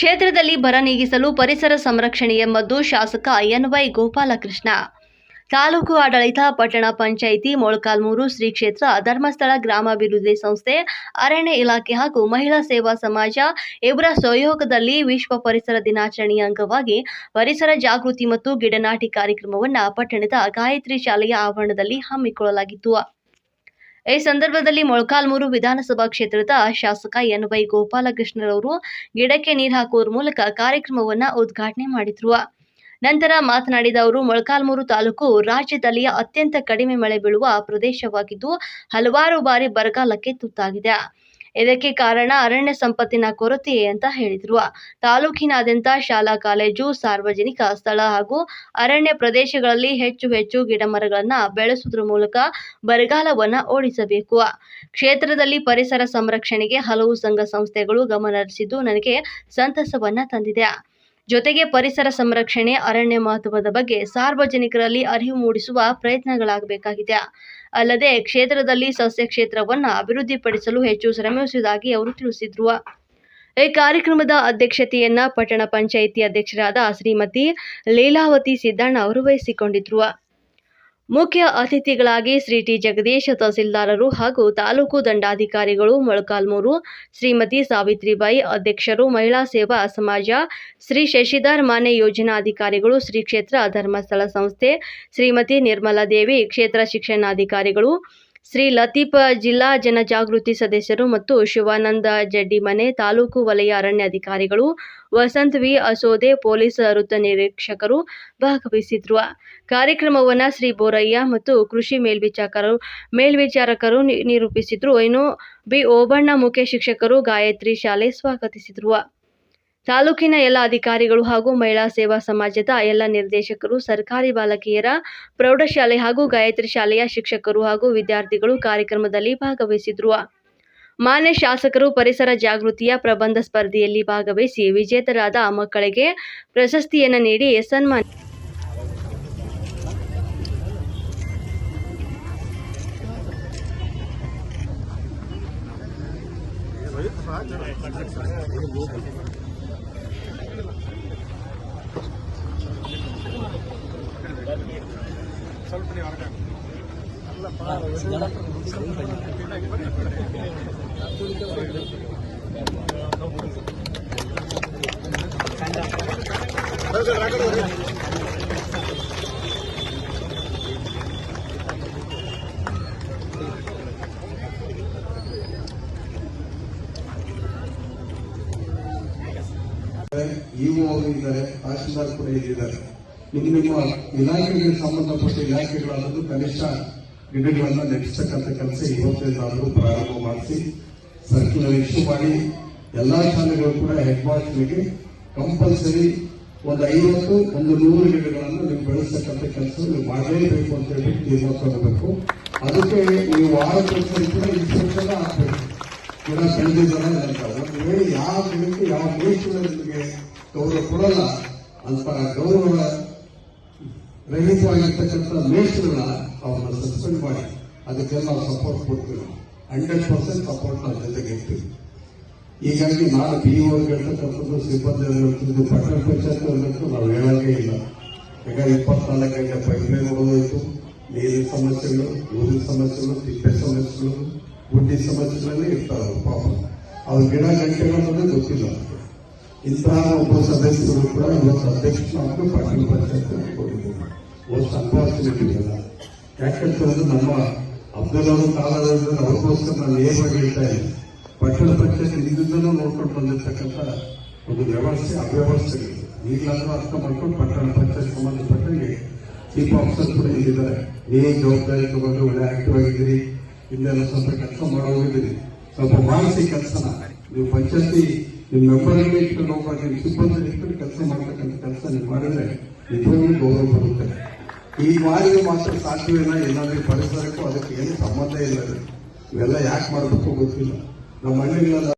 ಕ್ಷೇತ್ರದಲ್ಲಿ ಬರ ನೀಗಿಸಲು ಪರಿಸರ ಸಂರಕ್ಷಣೆ ಎಂಬುದು ಶಾಸಕ ಎನ್ವೈ ಗೋಪಾಲಕೃಷ್ಣ. ತಾಲೂಕು ಆಡಳಿತ ಪಟ್ಟಣ ಪಂಚಾಯಿತಿ ಮೊಳಕಾಲ್ಮೂರು ಶ್ರೀ ಕ್ಷೇತ್ರ ಧರ್ಮಸ್ಥಳ ಗ್ರಾಮಾಭಿವೃದ್ಧಿ ಸಂಸ್ಥೆ, ಅರಣ್ಯ ಇಲಾಖೆ ಹಾಗೂ ಮಹಿಳಾ ಸೇವಾ ಸಮಾಜ ಇವರ ಸಹಯೋಗದಲ್ಲಿ ವಿಶ್ವ ಪರಿಸರ ದಿನಾಚರಣೆಯ ಅಂಗವಾಗಿ ಪರಿಸರ ಜಾಗೃತಿ ಮತ್ತು ಗಿಡನಾಟಿ ಕಾರ್ಯಕ್ರಮವನ್ನು ಪಟ್ಟಣದ ಗಾಯತ್ರಿ ಶಾಲೆಯ ಆವರಣದಲ್ಲಿ ಹಮ್ಮಿಕೊಳ್ಳಲಾಗಿತ್ತು. ಈ ಸಂದರ್ಭದಲ್ಲಿ ಮೊಳಕಾಲ್ಮೂರು ವಿಧಾನಸಭಾ ಕ್ಷೇತ್ರದ ಶಾಸಕ ಎನ್ ವೈ ಗೋಪಾಲಕೃಷ್ಣರವರು ಗಿಡಕ್ಕೆ ನೀರು ಹಾಕುವ ಮೂಲಕ ಕಾರ್ಯಕ್ರಮವನ್ನು ಉದ್ಘಾಟನೆ ಮಾಡಿದ್ರು. ನಂತರ ಮಾತನಾಡಿದ ಅವರು, ಮೊಳಕಾಲ್ಮೂರು ತಾಲೂಕು ರಾಜ್ಯದಲ್ಲಿಯ ಅತ್ಯಂತ ಕಡಿಮೆ ಮಳೆ ಬೀಳುವ ಪ್ರದೇಶವಾಗಿದ್ದು, ಹಲವಾರು ಬಾರಿ ಬರಗಾಲಕ್ಕೆ ತುತ್ತಾಗಿದೆ. ಇದಕ್ಕೆ ಕಾರಣ ಅರಣ್ಯ ಸಂಪತ್ತಿನ ಕೊರತೆ ಅಂತ ಹೇಳಿದ್ರು. ತಾಲೂಕಿನಾದ್ಯಂತ ಶಾಲಾ, ಕಾಲೇಜು, ಸಾರ್ವಜನಿಕ ಸ್ಥಳ ಹಾಗೂ ಅರಣ್ಯ ಪ್ರದೇಶಗಳಲ್ಲಿ ಹೆಚ್ಚು ಹೆಚ್ಚು ಗಿಡ ಮರಗಳನ್ನ ಬೆಳೆಸುವುದರ ಮೂಲಕ ಬರಗಾಲವನ್ನ ಓಡಿಸಬೇಕು. ಕ್ಷೇತ್ರದಲ್ಲಿ ಪರಿಸರ ಸಂರಕ್ಷಣೆಗೆ ಹಲವು ಸಂಘ ಸಂಸ್ಥೆಗಳು ಗಮನ ಹರಿಸಿದ್ದು ನನಗೆ ಸಂತಸವನ್ನ ತಂದಿದೆ. ಜೊತೆಗೆ ಪರಿಸರ ಸಂರಕ್ಷಣೆ, ಅರಣ್ಯ ಮಹತ್ವದ ಬಗ್ಗೆ ಸಾರ್ವಜನಿಕರಲ್ಲಿ ಅರಿವು ಮೂಡಿಸುವ ಪ್ರಯತ್ನಗಳಾಗಬೇಕಾಗಿದೆ. ಅಲ್ಲದೆ ಕ್ಷೇತ್ರದಲ್ಲಿ ಸಸ್ಯ ಕ್ಷೇತ್ರವನ್ನು ಅಭಿವೃದ್ಧಿಪಡಿಸಲು ಹೆಚ್ಚು ಶ್ರಮಿಸುವುದಾಗಿ ಅವರು ತಿಳಿಸಿದ್ರು. ಈ ಕಾರ್ಯಕ್ರಮದ ಅಧ್ಯಕ್ಷತೆಯನ್ನ ಪಟ್ಟಣ ಪಂಚಾಯಿತಿ ಅಧ್ಯಕ್ಷರಾದ ಶ್ರೀಮತಿ ಲೀಲಾವತಿ ಸಿದ್ದಣ್ಣ ಅವರು ವಹಿಸಿಕೊಂಡಿದ್ರು. ಮುಖ್ಯ ಅತಿಥಿಗಳಾಗಿ ಶ್ರೀ ಟಿ ಜಗದೀಶ್ ತಹಸೀಲ್ದಾರರು ಹಾಗೂ ತಾಲೂಕು ದಂಡಾಧಿಕಾರಿಗಳು ಮೊಳಕಾಲ್ಮೂರು, ಶ್ರೀಮತಿ ಸಾವಿತ್ರಿಬಾಯಿ ಅಧ್ಯಕ್ಷರು, ಮಹಿಳಾ ಸೇವಾ ಸಮಾಜ, ಶ್ರೀ ಶಶಿಧರ್ ಮಾನೆ ಯೋಜನಾಧಿಕಾರಿಗಳು, ಶ್ರೀ ಕ್ಷೇತ್ರ ಧರ್ಮಸ್ಥಳ ಸಂಸ್ಥೆ, ಶ್ರೀಮತಿ ನಿರ್ಮಲಾದೇವಿ ಕ್ಷೇತ್ರ ಶಿಕ್ಷಣಾಧಿಕಾರಿಗಳು ಶ್ರೀ ಲತೀಫ್ ಜಿಲ್ಲಾ ಜನಜಾಗೃತಿ ಸದಸ್ಯರು ಮತ್ತು ಶಿವಾನಂದ ಜಡ್ಡಿಮನೆ ತಾಲೂಕು ವಲಯ ಅರಣ್ಯಾಧಿಕಾರಿಗಳು ವಸಂತ್ ವಿ. ಅಸೋದೆ ಪೊಲೀಸ್ ವೃತ್ತ ನಿರೀಕ್ಷಕರು ಭಾಗವಹಿಸಿದ್ರು. ಕಾರ್ಯಕ್ರಮವನ್ನು ಶ್ರೀ ಬೋರಯ್ಯ ಮತ್ತು ಕೃಷಿ ಮೇಲ್ವಿಚಾರಕರು ಮೇಲ್ವಿಚಾರಕರು ನಿರೂಪಿಸಿದ್ರು. ಇನ್ನು ಬಿ. ಓಬಣ್ಣ ಮುಖ್ಯ ಶಿಕ್ಷಕರು, ಗಾಯತ್ರಿ ಶಾಲೆ ಸ್ವಾಗತಿಸಿದ್ರು. ತಾಲೂಕಿನ ಎಲ್ಲ ಅಧಿಕಾರಿಗಳು ಹಾಗೂ ಮಹಿಳಾ ಸೇವಾ ಸಮಾಜದ ಎಲ್ಲ ನಿರ್ದೇಶಕರು, ಸರ್ಕಾರಿ ಬಾಲಕಿಯರ, ಪ್ರೌಢಶಾಲೆ ಹಾಗೂ ಗಾಯತ್ರಿ ಶಾಲೆಯ ಶಿಕ್ಷಕರು ಹಾಗೂ ವಿದ್ಯಾರ್ಥಿಗಳು ಕಾರ್ಯಕ್ರಮದಲ್ಲಿ ಭಾಗವಹಿಸಿದ್ರು. ಮಾನ್ಯ ಶಾಸಕರು, ಪರಿಸರ ಜಾಗೃತಿಯ ಪ್ರಬಂಧ ಸ್ಪರ್ಧೆಯಲ್ಲಿ ಭಾಗವಹಿಸಿ ವಿಜೇತರಾದ ಮಕ್ಕಳಿಗೆ ಪ್ರಶಸ್ತಿಯನ್ನು ನೀಡಿ ಸನ್ಮಾನ ಇಒ ಇದ್ದಾರೆ ತಹಶೀಲ್ದಾರ್ ಕೂಡ ಇದ್ದಾರೆ ನಿಮ್ಮ ನಿಮ್ಮ ಇಲಾಖೆಗೆ ಸಂಬಂಧಪಟ್ಟ ಇಲಾಖೆಗಳಾದರೂ ಕನಿಷ್ಠ ಗಿಡಗಳನ್ನು ನೆಟ್ಟಿಸ್ತಕ್ಕಂಥ ಕೆಲಸ ಇವತ್ತಿನಾದರೂ ಪ್ರಾರಂಭ ಮಾಡಿಸಿ ಸರ್ಕ್ಯುಲರ್ ಇಶ್ಯೂ ಮಾಡಿ, ಎಲ್ಲಾ ಶಾಲೆಗಳು ಕೂಡ ಹೆಡ್ ಮಾಸ್ಟರ್ಗೆ ಕಂಪಲ್ಸರಿ ಒಂದು ಐವತ್ತು, ಒಂದು ನೂರು ಗಿಡಗಳನ್ನು ನೀವು ಬೆಳೆಸ್ತಕ್ಕಂಥ ಕೆಲಸ ನೀವು ಮಾಡಲೇಬೇಕು ಅಂತ ಹೇಳಿ ತೀರ್ಮಾನ ತಗೋಬೇಕು ಅದಕ್ಕೆ ನೀವು ವಾರಕ್ಕೊಂದ್ಸರಿ ಕೂಡ ಇನ್ಸ್ಪೆಕ್ಷನ್ ಆಗ್ಬೇಕು. ಗಿಡ ಬೆಳೆದಿದ್ದಾರೆ ಅಂತ ಒಂದು ವೇಳೆ ಯಾವ ಗಿಡಕ್ಕೆ ಯಾವ ದೇಶದಲ್ಲಿ ನಿಮಗೆ ಗೌರವ ಕೊಡಲ್ಲ ಅಂತ ಗೌರವ ರಹಿತವಾಗಿರ್ತಕ್ಕಂಥ ಮೇಷ್ಗಳನ್ನ ಅವ್ರನ್ನ ಸಸ್ಪೆಂಡ್ ಮಾಡಿ ಅದಕ್ಕೆಲ್ಲ ನಾವು ಸಪೋರ್ಟ್ ಕೊಡ್ತೀವಿ ಹಂಡ್ರೆಡ್ ಪರ್ಸೆಂಟ್ ಸಪೋರ್ಟ್ ನಾವು ಜೊತೆಗೆ ಇರ್ತೀವಿ ಹೀಗಾಗಿ ನಾನು ಬಿ ಹೇಳ್ತಕ್ಕಂಥದ್ದು ಸಿಬ್ಬಂದಿ ಹೇಳ್ತಿದ್ದು ಪಟ್ಟಣ ಪಂಚಾಯತ್ ಹೇಳ್ಬೇಕು ನಾವು ಹೇಳಂಗೇ ಇಲ್ಲ ಈಗ ಇಪ್ಪತ್ನಾಲ್ಕು ಗಂಟೆ ಪೈಪ್ಲೈನ್ ಹೋಗೋಯ್ತು ನೀರಿನ ಸಮಸ್ಯೆಗಳು ಊರಿನ ಸಮಸ್ಯೆಗಳು ತಿಪ್ಪೆ ಸಮಸ್ಯೆಗಳು ಗುಡ್ಡಿ ಸಮಸ್ಯೆಗಳಲ್ಲೇ ಇರ್ತಾರೆ ಅವ್ರು ಪಾಪ ಅವ್ರ ಗಿಡ ಗಂಟೆಗಳು ಅನ್ನೋದೇ ಗೊತ್ತಿಲ್ಲ ಅವ್ರಿಗೆ. ಇಂತಹ ಒಬ್ಬ ಸದಸ್ಯರು ಕೂಡ ಇವತ್ತು ಅಧ್ಯಕ್ಷನಾಗಿ ಪಟ್ಟಣ ಪಂಚಾಯತ್ ಕೊಟ್ಟಿದ್ದಾರೆ most ಅನ್ಫಾರ್ಚುನೇಟ್ ಇಲ್ಲ ಯಾಕಂತಂದ್ರೆ ನಮ್ಮ ಅಬ್ದುಲ್ ಅವರು ಕಾಲದಲ್ಲಿ ಅವ್ರಿಗೋಸ್ಕರ ನಾನು ನೇರವಾಗಿ ಹೇಳ್ತಾ ಇದ್ದೀನಿ ಪಟ್ಟಣ ಪಂಚಾಯತ್ ಇದನ್ನು ನೋಡ್ಕೊಂಡು ಬಂದಿರ್ತಕ್ಕಂಥ ಒಂದು ವ್ಯವಸ್ಥೆ ಅವ್ಯವಸ್ಥೆ ಈಗಲಾದ್ರೂ ಅರ್ಥ ಮಾಡ್ಕೊಂಡು ಪಟ್ಟಣ ಪಂಚಾಯತ್ ಸಂಬಂಧಪಟ್ಟಂಗೆ ಚೀಫ್ ಆಫೀಸರ್ ಕೂಡ ಇಲ್ಲಿದ್ದಾರೆ ನೀವೇ ಜವಾಬ್ದಾರಿ ತಗೊಂಡು ಒಳ್ಳೆ ಆಕ್ಟಿವ್ ಆಗಿದ್ದೀರಿ ಇನ್ನೆಲ್ಲ ಸ್ವಲ್ಪ ಕೆಲಸ ಮಾಡೋಗಿದ್ದೀರಿ ಸ್ವಲ್ಪ ಮಾಡಿಸಿ ಕೆಲಸನ ನೀವು ಪಂಚಾಯತಿ ನಿಮ್ಮ ಮೆಂಬರ್ಗಳೇ ಇಟ್ಕೊಂಡು ಹೋಗ್ಬಾರ್ದು ನಿಮ್ಮ ಸಿಬ್ಬಂದಿ ಇಟ್ಕೊಂಡು ಕೆಲಸ ಮಾಡ್ತಕ್ಕಂಥ ಕೆಲಸ ನೀವು ಮಾಡಿದ್ರೆ ನಿಜವಾಗ್ಲೂ ಗೌರವ ಬರುತ್ತೆ. ಈ ಮಾರಿಗೆ ಮಾತ್ರ ಸಾಧ್ಯವಿಲ್ಲ ಏನಾದ್ರೂ ಪರಿಸರಕ್ಕೂ ಅದಕ್ಕೆ ಏನು ಸಂಬಂಧ ಇಲ್ಲ ಇವೆಲ್ಲ ಯಾಕೆ ಮಾಡಬೇಕು ಗೊತ್ತಿಲ್ಲ. ನಮ್ಮ ಹಳ್ಳಿಗಳೆಲ್ಲ